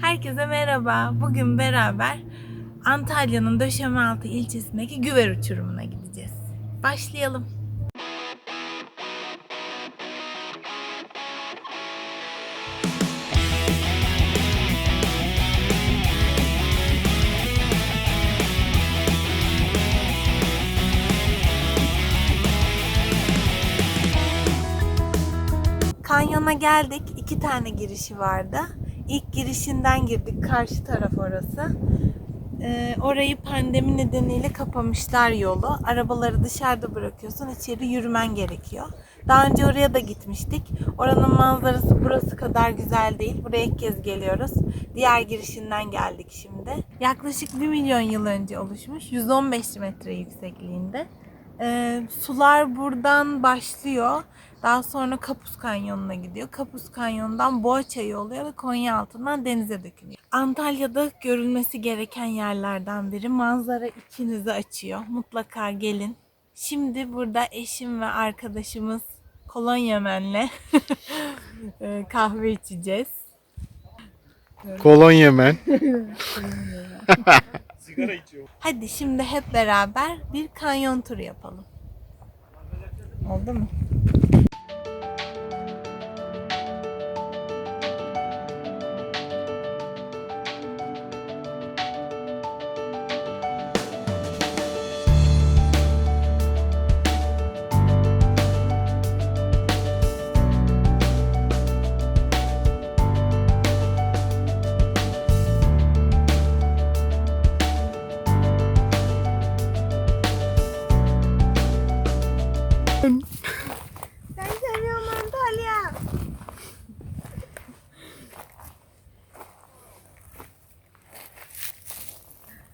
Herkese merhaba. Bugün beraber Antalya'nın Döşemealtı ilçesindeki Güver Uçurumu'na gideceğiz. Başlayalım. Kanyona geldik. İki tane girişi vardı. İlk girişinden girdik. Karşı taraf orası. Ee, orayı pandemi nedeniyle kapamışlar yolu. Arabaları dışarıda bırakıyorsun. içeri yürümen gerekiyor. Daha önce oraya da gitmiştik. Oranın manzarası burası kadar güzel değil. Buraya ilk kez geliyoruz. Diğer girişinden geldik şimdi. Yaklaşık 1 milyon yıl önce oluşmuş. 115 metre yüksekliğinde. Ee, sular buradan başlıyor. Daha sonra Kapuz Kanyonu'na gidiyor. Kapuz Kanyonu'ndan Boğaçayı oluyor ve Konya altından denize dökülüyor. Antalya'da görülmesi gereken yerlerden biri. Manzara içinizi açıyor. Mutlaka gelin. Şimdi burada eşim ve arkadaşımız Kolonyamen'le e, kahve içeceğiz. Kolonya men. Hadi şimdi hep beraber bir kanyon turu yapalım. Oldu mu?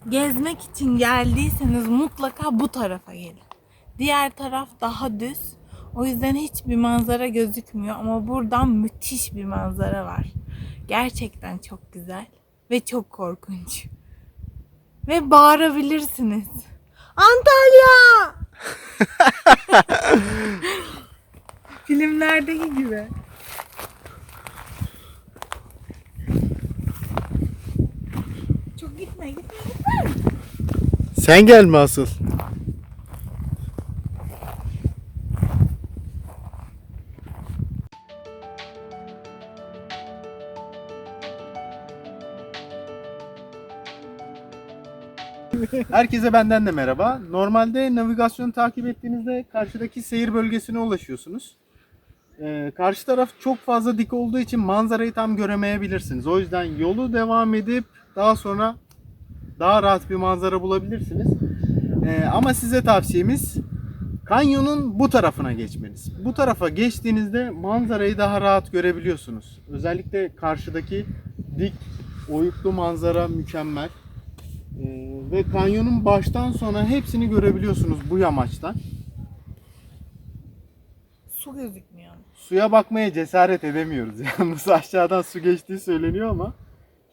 Gezmek için geldiyseniz mutlaka bu tarafa gelin. Diğer taraf daha düz. O yüzden hiçbir manzara gözükmüyor ama buradan müthiş bir manzara var. Gerçekten çok güzel ve çok korkunç. Ve bağırabilirsiniz. Antalya! Filmlerdeki gibi. Çok gitme gitme. Sen gelme asıl. Herkese benden de merhaba. Normalde navigasyonu takip ettiğinizde karşıdaki seyir bölgesine ulaşıyorsunuz. Ee, karşı taraf çok fazla dik olduğu için manzarayı tam göremeyebilirsiniz. O yüzden yolu devam edip daha sonra daha rahat bir manzara bulabilirsiniz. Ee, ama size tavsiyemiz kanyonun bu tarafına geçmeniz. Bu tarafa geçtiğinizde manzarayı daha rahat görebiliyorsunuz. Özellikle karşıdaki dik oyuklu manzara mükemmel. Ee, ve kanyonun baştan sona hepsini görebiliyorsunuz bu yamaçtan. Su gözükmüyor. Suya bakmaya cesaret edemiyoruz. Yalnız aşağıdan su geçtiği söyleniyor ama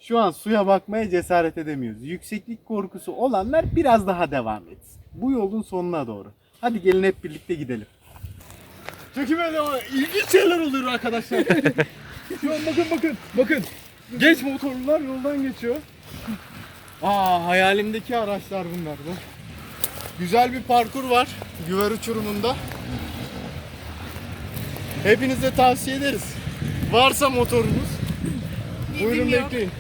şu an suya bakmaya cesaret edemiyoruz. Yükseklik korkusu olanlar biraz daha devam etsin. Bu yolun sonuna doğru. Hadi gelin hep birlikte gidelim. Çekime devam. İlginç şeyler oluyor arkadaşlar. şu an bakın bakın bakın. Genç motorlular yoldan geçiyor. Aa hayalimdeki araçlar bunlar da. Güzel bir parkur var Güver uçurumunda. Hepinize tavsiye ederiz. Varsa motorunuz buyurun yok. bekleyin.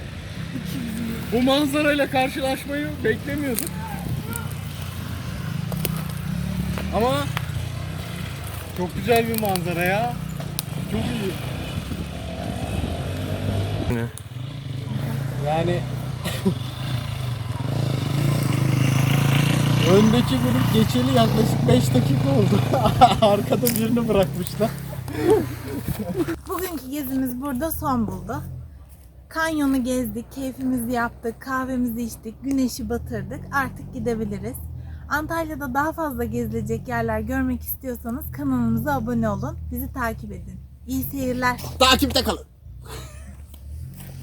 Bu manzarayla karşılaşmayı beklemiyorduk. Ama çok güzel bir manzara ya. Çok iyi. Yani Öndeki grup geçeli yaklaşık 5 dakika oldu. Arkada birini bırakmışlar. Bugünkü gezimiz burada son buldu. Kanyonu gezdik, keyfimizi yaptık, kahvemizi içtik, güneşi batırdık. Artık gidebiliriz. Antalya'da daha fazla gezilecek yerler görmek istiyorsanız kanalımıza abone olun. Bizi takip edin. İyi seyirler. Takipte kalın.